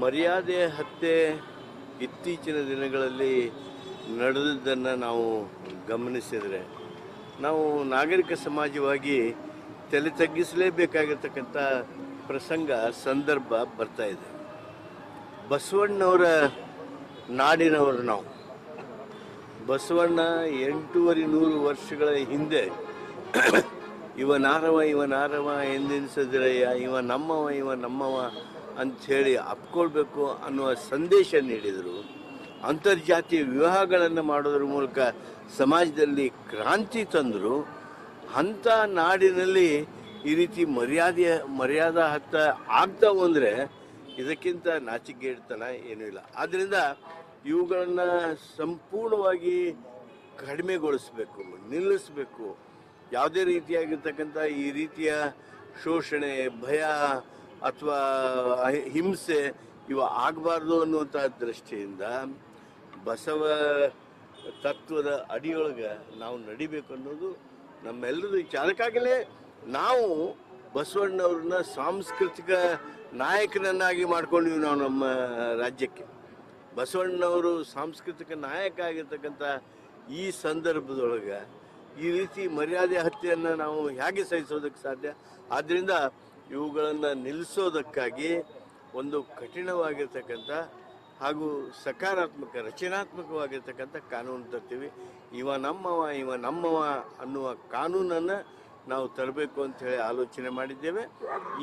ಮರ್ಯಾದೆ ಹತ್ಯೆ ಇತ್ತೀಚಿನ ದಿನಗಳಲ್ಲಿ ನಡೆದದ್ದನ್ನು ನಾವು ಗಮನಿಸಿದರೆ, ನಾವು ನಾಗರಿಕ ಸಮಾಜವಾಗಿ ತಲೆ ತಗ್ಗಿಸಲೇಬೇಕಾಗಿರ್ತಕ್ಕಂಥ ಪ್ರಸಂಗ, ಸಂದರ್ಭ ಬರ್ತಾ ಇದೆ. ಬಸವಣ್ಣವರ ನಾಡಿನವರು ನಾವು. ಬಸವಣ್ಣ ಎಂಟೂವರೆ ನೂರು ವರ್ಷಗಳ ಹಿಂದೆ ಇವನಾರವ ಇವನಾರವ ಎಂದೆನಿಸಿದ್ರಯ್ಯ, ಇವ ನಮ್ಮವ ಇವ ನಮ್ಮವ ಅಂಥೇಳಿ ಅಪ್ಕೊಳ್ಬೇಕು ಅನ್ನುವ ಸಂದೇಶ ನೀಡಿದರು. ಅಂತರ್ಜಾತಿ ವಿವಾಹಗಳನ್ನು ಮಾಡೋದ್ರ ಮೂಲಕ ಸಮಾಜದಲ್ಲಿ ಕ್ರಾಂತಿ ತಂದರು. ಅಂಥ ನಾಡಿನಲ್ಲಿ ಈ ರೀತಿ ಮರ್ಯಾದೆ, ಮರ್ಯಾದ ಹತ್ತ ಆಗ್ತಾವು ಅಂದರೆ ಇದಕ್ಕಿಂತ ನಾಚಿಕೆಡ್ತನ ಏನೂ ಇಲ್ಲ. ಆದ್ದರಿಂದ ಇವುಗಳನ್ನು ಸಂಪೂರ್ಣವಾಗಿ ಕಡಿಮೆಗೊಳಿಸಬೇಕು, ನಿಲ್ಲಿಸಬೇಕು. ಯಾವುದೇ ರೀತಿಯಾಗಿರ್ತಕ್ಕಂಥ ಈ ರೀತಿಯ ಶೋಷಣೆ, ಭಯ ಅಥವಾ ಹಿಂಸೆ ಇವು ಆಗಬಾರ್ದು ಅನ್ನುವಂಥ ದೃಷ್ಟಿಯಿಂದ ಬಸವ ತತ್ವದ ಅಡಿಯೊಳಗೆ ನಾವು ನಡಿಬೇಕು ಅನ್ನೋದು ನಮ್ಮೆಲ್ಲರದು ವಿಚಾರ. ಅದಕ್ಕಾಗಲೇ ನಾವು ಬಸವಣ್ಣವ್ರನ್ನ ಸಾಂಸ್ಕೃತಿಕ ನಾಯಕನನ್ನಾಗಿ ಮಾಡ್ಕೊಂಡಿವಿ ನಾವು ನಮ್ಮ ರಾಜ್ಯಕ್ಕೆ. ಬಸವಣ್ಣವರು ಸಾಂಸ್ಕೃತಿಕ ನಾಯಕ ಆಗಿರ್ತಕ್ಕಂಥ ಈ ಸಂದರ್ಭದೊಳಗೆ ಈ ರೀತಿ ಮರ್ಯಾದೆ ಹತ್ಯೆಯನ್ನು ನಾವು ಹೇಗೆ ಸಹಿಸೋದಕ್ಕೆ ಸಾಧ್ಯ? ಆದ್ದರಿಂದ ಇವುಗಳನ್ನು ನಿಲ್ಲಿಸೋದಕ್ಕಾಗಿ ಒಂದು ಕಠಿಣವಾಗಿರ್ತಕ್ಕಂಥ ಹಾಗೂ ಸಕಾರಾತ್ಮಕ, ರಚನಾತ್ಮಕವಾಗಿರ್ತಕ್ಕಂಥ ಕಾನೂನು ತರ್ತೀವಿ. ಇವ ನಮ್ಮವ ಇವ ನಮ್ಮವ ಅನ್ನುವ ಕಾನೂನನ್ನು ನಾವು ತರಬೇಕು ಅಂತ ಹೇಳಿ ಆಲೋಚನೆ ಮಾಡಿದ್ದೇವೆ.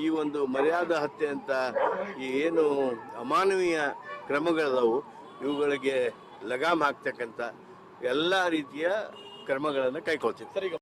ಈ ಒಂದು ಮರ್ಯಾದೆ ಹತ್ಯೆ ಅಂತ ಏನು ಅಮಾನವೀಯ ಕ್ರಮಗಳಿದಾವು, ಇವುಗಳಿಗೆ ಲಗಾಮ್ ಹಾಕ್ತಕ್ಕಂಥ ಎಲ್ಲ ರೀತಿಯ ಕ್ರಮಗಳನ್ನು ಕೈಗೊಳ್ತೀವಿ